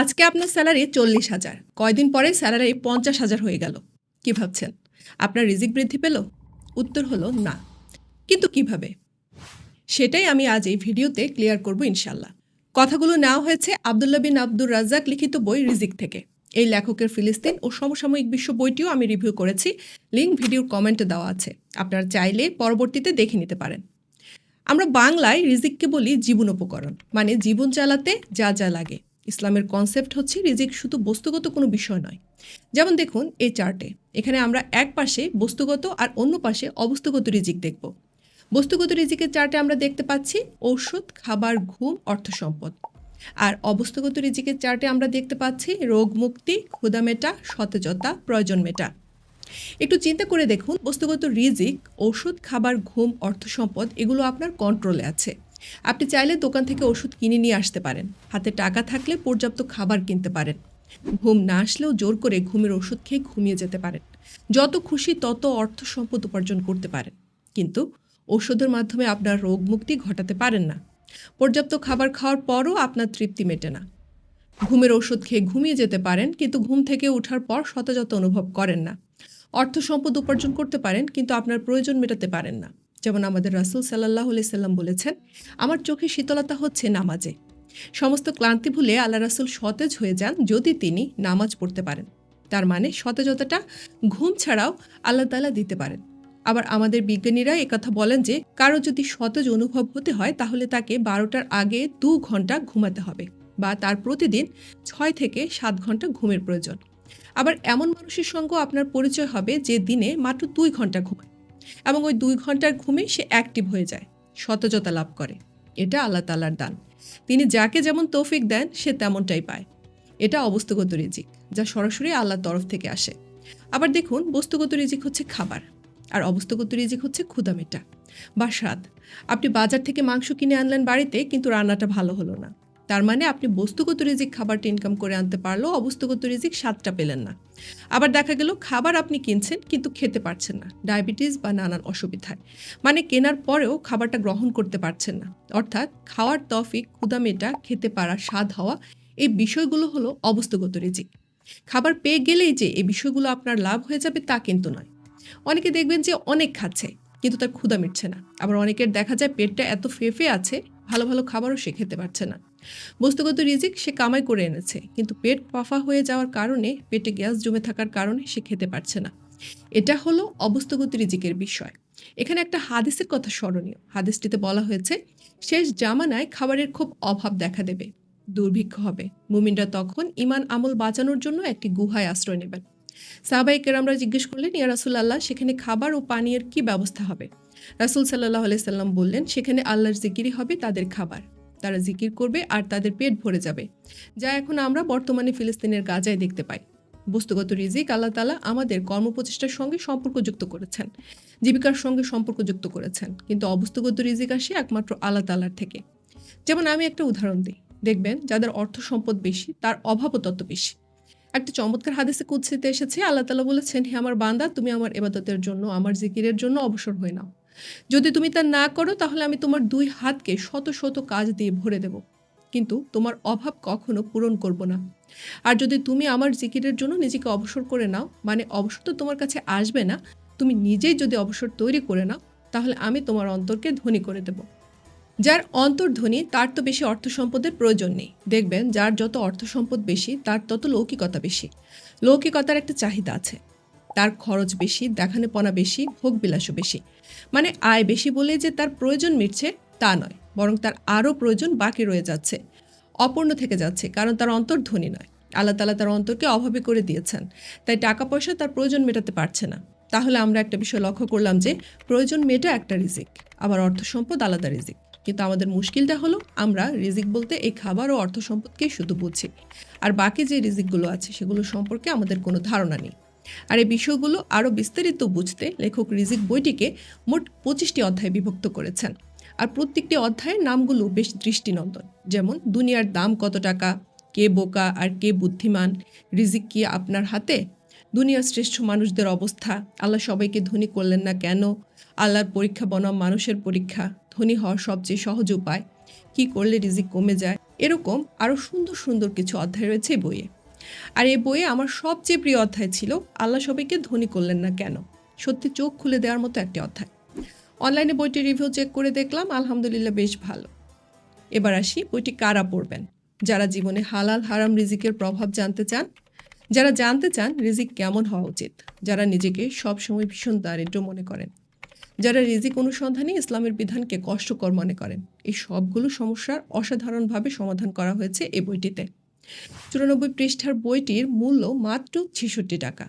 আজকে আপনার স্যালারি চল্লিশ হাজার। কয়দিন পরে স্যালারি পঞ্চাশ হাজার হয়ে গেল। কি ভাবছেন? আপনার রিজিক বৃদ্ধি পেল? উত্তর হলো না। কিন্তু কীভাবে? সেটাই আমি আজ এই ভিডিওতে ক্লিয়ার করব ইনশাল্লাহ কথাগুলো নেওয়া হয়েছে আবদুল্লাহ বিন আব্দুর রাজ্জাক লিখিত বই রিজিক থেকে। এই লেখকের ফিলিস্তিন ও সমসাময়িক বিশ্ব বইটিও আমি রিভিউ করেছি। লিঙ্ক ভিডিওর কমেন্টে দেওয়া আছে। আপনারা চাইলে পরবর্তীতে দেখে নিতে পারেন। আমরা বাংলায় রিজিককে বলি জীবন উপকরণ মানে জীবন চালাতে যা যা লাগে। ইসলামের কনসেপ্ট হচ্ছে রিজিক শুধু বস্তুগত কোনো বিষয় নয়। যেমন দেখুন, এই চার্টে এখানে আমরা এক পাশে বস্তুগত আর অন্য পাশে অবস্তুগত রিজিক দেখব। বস্তুগত রিজিকের চার্টে আমরা দেখতে পাচ্ছি ঔষধ, খাবার, ঘুম, অর্থ সম্পদ। আর অবস্তুগত রিজিকের চার্টে আমরা দেখতে পাচ্ছি রোগ মুক্তি ক্ষুদা মেটা, সতেজতা, প্রয়োজন মেটা। একটু চিন্তা করে দেখুন, বস্তুগত রিজিক ওষুধ খাবার, ঘুম, অর্থ সম্পদ এগুলো আপনার কন্ট্রোলে আছে। আপনি চাইলে দোকান থেকে ওষুধ কিনে নিয়ে আসতে পারেন। হাতে টাকা থাকলে পর্যাপ্ত খাবার কিনতে পারেন। ঘুম না আসলেও জোর করে ঘুমের ওষুধ খেয়ে ঘুমিয়ে যেতে পারেন। যত খুশি তত অর্থ সম্পদ উপার্জন করতে পারেন। কিন্তু ওষুধের মাধ্যমে আপনার রোগ মুক্তি ঘটাতে পারেন না। পর্যাপ্ত খাবার খাওয়ার পরও আপনার তৃপ্তি মেটে না। ঘুমের ওষুধ খেয়ে ঘুমিয়ে যেতে পারেন, কিন্তু ঘুম থেকে ওঠার পর সতেজত অনুভব করেন না। অর্থ সম্পদ উপার্জন করতে পারেন, কিন্তু আপনার প্রয়োজন মেটাতে পারেন না। যেমন আমাদের রাসুল সাল্লাহ সাল্লাম বলেছেন, আমার চোখে শীতলতা হচ্ছে নামাজে। সমস্ত ক্লান্তি ভুলে আল্লাহ রাসুল সতেজ হয়ে যান যদি তিনি নামাজ পড়তে পারেন। তার মানে সতেজতাটা ঘুম ছাড়াও আল্লাহ তালা দিতে পারেন। আবার আমাদের বিজ্ঞানীরা একথা বলেন যে, কারও যদি সতেজ অনুভব হতে হয়, তাহলে তাকে বারোটার আগে দু ঘণ্টা ঘুমাতে হবে বা তার প্রতিদিন ছয় থেকে সাত ঘণ্টা ঘুমের প্রয়োজন। আবার এমন মানুষের সঙ্গেও আপনার পরিচয় হবে যে দিনে মাত্র দুই ঘণ্টা ঘুমায় এবং ওই দুই ঘণ্টার ঘুমে সে অ্যাক্টিভ হয়ে যায়, সতেজতা লাভ করে। এটা আল্লাহ তালার দান। তিনি যাকে যেমন তৌফিক দেন, সে তেমনটাই পায়। এটা অবস্থাগত রিজিক, যা সরাসরি আল্লাহর তরফ থেকে আসে। আবার দেখুন, বস্তুগত রিজিক হচ্ছে খাবার, আর অবস্থাগত রিজিক হচ্ছে ক্ষুদা মেটা বা স্বাদ। আপনি বাজার থেকে মাংস কিনে আনলেন বাড়িতে, কিন্তু রান্নাটা ভালো হলো না। তার মানে আপনি বস্তুগত রিজিক খাবারটা ইনকাম করে আনতে পারলেও অবস্থাগত রিজিক স্বাদটা পেলেন না। আবার দেখা গেল খাবার আপনি কিনছেন কিন্তু খেতে পারছেন না, ডায়াবেটিস বা নানান অসুবিধায়। মানে কেনার পরেও খাবারটা গ্রহণ করতে পারছেন না। অর্থাৎ খাওয়ার তফিক ক্ষুদা মেটা খেতে পারা স্বাদ হওয়া এই বিষয়গুলো হলো অবস্থাগত রিজিক। খাবার পেয়ে গেলেই যে এই বিষয়গুলো আপনার লাভ হয়ে যাবে তা কিন্তু নয়। অনেকে দেখবেন যে অনেক খাচ্ছে কিন্তু তার ক্ষুদা মিটছে না। আবার অনেকের দেখা যায় পেটটা এত ফেফে আছে, ভালো ভালো খাবারও সে খেতে পারছে না। বস্তুগত রিজিক সে কামাই করে এনেছে, কিন্তু পেট পাফা হয়ে যাওয়ার কারণে পেটে গ্যাস জমে থাকার কারণে সে খেতে পারছে না। এটা হলো অবস্থাগত রিজিকের বিষয়। এখানে একটা হাদিসের কথা স্মরণীয়। হাদিসটিতে বলা হয়েছে, শেষ জামানায় খাবারের খুব অভাব দেখা দেবে, দুর্ভিক্ষ হবে। মুমিনরা তখন ইমান আমল বাঁচানোর জন্য একটি গুহায় আশ্রয় নেবেন। সাহাবাই কেরামরা জিজ্ঞেস করলেন, ইয়া রাসুল আল্লাহ সেখানে খাবার ও পানীয়ের কি ব্যবস্থা হবে? রাসুল সাল্লাহ সাল্লাম বললেন, সেখানে আল্লাহর জিকিরই হবে তাদের খাবার। তারা জিকির করবে আর তাদের পেট ভরে যাবে, যা এখন আমরা বর্তমানে ফিলিস্তিনের গাজায় দেখতে পাই। বস্তুগত রিজিক আল্লাহ তালা আমাদের কর্মপ্রচেষ্টার সঙ্গে সম্পর্কযুক্ত করেছেন, জীবিকার সঙ্গে সম্পর্কযুক্ত করেছেন, কিন্তু অবস্তুগত রিজিক আসে একমাত্র আল্লাহ তালার থেকে। যেমন আমি একটা উদাহরণ দিই, দেখবেন যাদের অর্থ সম্পদ বেশি, তার অভাবও তত বেশি। একটা চমৎকার হাদিসে কুৎসিতে এসেছে, আল্লাহ তালা বলেছেন, হে আমার বান্দা, তুমি আমার এবাদতের জন্য, আমার জিকিরের জন্য অবসর হয়ে নাও। যদি তুমি তা না করো, তাহলে আমি তোমার দুই হাতকে শত শত কাজ দিয়ে ভরে দেব। কিন্তু তোমার অভাব কখনো পূরণ করব না। আর যদি তুমি আমার জিকিরের জন্য নিজেকে অবসর করে নাও মানে অবসর তো তোমার কাছে আসবে না, তুমি নিজেই যদি অবসর তৈরি করে নাও, তাহলে আমি তোমার অন্তরকে ধনী করে দেব। যার অন্তর ধনী, তার তো বেশি অর্থ সম্পদের প্রয়োজন নেই। দেখবেন, যার যত অর্থ সম্পদ বেশি, তার তত লৌকিকতা বেশি। লৌকিকতার একটা চাহিদা আছে। তার খরচ বেশি, দেখানেপনা বেশি ভোগ বিলাসও বেশি। মানে আয় বেশি বলে যে তার প্রয়োজন মিটছে, তা নয়। বরং তার আরও প্রয়োজন বাকি রয়ে যাচ্ছে। অপূর্ণ থেকে যাচ্ছে, কারণ তার অন্তর ধনী নয়। আল্লাহ তালা তার অন্তরকে অভাবে করে দিয়েছেন। তাই টাকা পয়সা তার প্রয়োজন মেটাতে পারছে না। তাহলে আমরা একটা বিষয় লক্ষ্য করলাম যে, প্রয়োজন মেটা একটা রিজিক, আবার অর্থ সম্পদ আলাদা রিজিক। কিন্তু আমাদের মুশকিলটা হলো, আমরা রিজিক বলতে এই খাবার ও অর্থ সম্পদকেই শুধু বুঝি। আর বাকি যে রিজিকগুলো আছে, সেগুলো সম্পর্কে আমাদের কোনো ধারণা নেই। আর এই বিষয়গুলো আরও বিস্তারিত বুঝতে লেখক রিজিক বইটিকে মোট পঁচিশটি অধ্যায়ে বিভক্ত করেছেন। আর প্রত্যেকটি অধ্যায়ের নামগুলো বেশ দৃষ্টিনন্দন, যেমন দুনিয়ার দাম কত টাকা, কে বোকা আর কে বুদ্ধিমান, রিজিক কি আপনার হাতে, দুনিয়ার শ্রেষ্ঠ মানুষদের অবস্থা, আল্লাহ সবাইকে ধনী করলেন না কেন, আল্লাহর পরীক্ষা বনাম মানুষের পরীক্ষা, ধনী হওয়ার সবচেয়ে সহজ উপায়, কি করলে রিজিক কমে যায়, এরকম আরও সুন্দর সুন্দর কিছু অধ্যায় রয়েছে বইয়ে। আর এই বইয়ে আমার সবচেয়ে প্রিয় অধ্যায় ছিল, আল্লাহ সবাইকে ধনী করলেন না কেন? সত্যি চোখ খুলে দেওয়ার মতো একটি অধ্যায়। অনলাইনে বইটি রিভিউ চেক করে দেখলাম, আলহামদুলিল্লাহ বেশ ভালো। এবার আসি, বইটি কারা পড়বেন? যারা জীবনে হালাল হারাম রিজিকের প্রভাব জানতে চান, যারা জানতে চান রিজিক কেমন হওয়া উচিত, যারা নিজেকে সবসময় ভীষণ দারিদ্র মনে করেন, যারা রিজিক অনুসন্ধানে ইসলামের বিধানকে কষ্টকর মনে করেন, এই সবগুলো সমস্যার অসাধারণভাবে সমাধান করা হয়েছে এই বইটিতে। চুরানব্বই পৃষ্ঠার বইটির মূল্য মাত্র ছেষট্টি টাকা।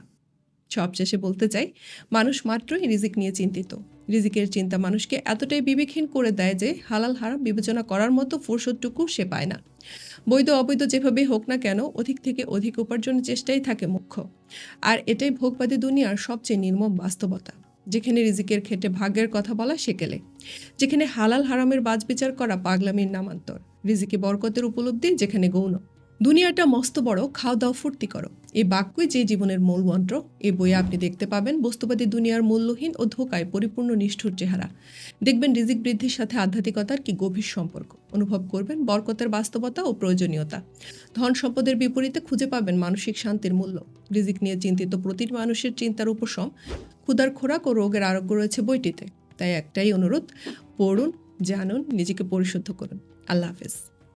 সবশেষে বলতে চাই, মানুষ মাত্রই রিজিক নিয়ে চিন্তিত। রিজিকের চিন্তা মানুষকে এতটাই বিবেকহীন করে দেয় যে হালাল হারাম বিবেচনা করার মতো ফুরসতটুকু সে পায় না। বৈধ অবৈধ যেভাবে হোক না কেন, অধিক থেকে অধিক উপার্জনের চেষ্টাই থাকে মুখ্য। আর এটাই ভোগবাদী দুনিয়ার সবচেয়ে নির্মম বাস্তবতা। যেখানে রিজিকের ক্ষেত্রে ভাগ্যের কথা বলা সেকেলে। যেখানে হালাল হারামের বাজবিচার করা পাগলামির নামান্তর। রিজিকে বরকতের উপলব্ধি যেখানে গৌণ। দুনিয়াটা মস্ত বড় খাও দাও ফুর্তি করো। এই বাক্যই যে জীবনের মূল মন্ত্র এই বইয়ে আপনি দেখতে পাবেন বস্তুবাদী দুনিয়ার মূল্যহীন ও ধোকায় পরিপূর্ণ নিষ্ঠুর চেহারা। দেখবেন রিজিক বৃদ্ধির সাথে আধ্যাত্মিকতার কি গভীর সম্পর্ক। অনুভব করবেন বরকতের বাস্তবতা ও প্রয়োজনীয়তা। ধন সম্পদের বিপরীতে খুঁজে পাবেন মানসিক শান্তির মূল্য। রিজিক নিয়ে চিন্তিত প্রতিটি মানুষের চিন্তার উপশম। ক্ষুদার খোরাক ও রোগের আরোগ্য রয়েছে বইটিতে। তাই একটাই অনুরোধ, পড়ুন, জানুন, নিজেকে পরিশুদ্ধ করুন। আল্লাহ হাফেজ।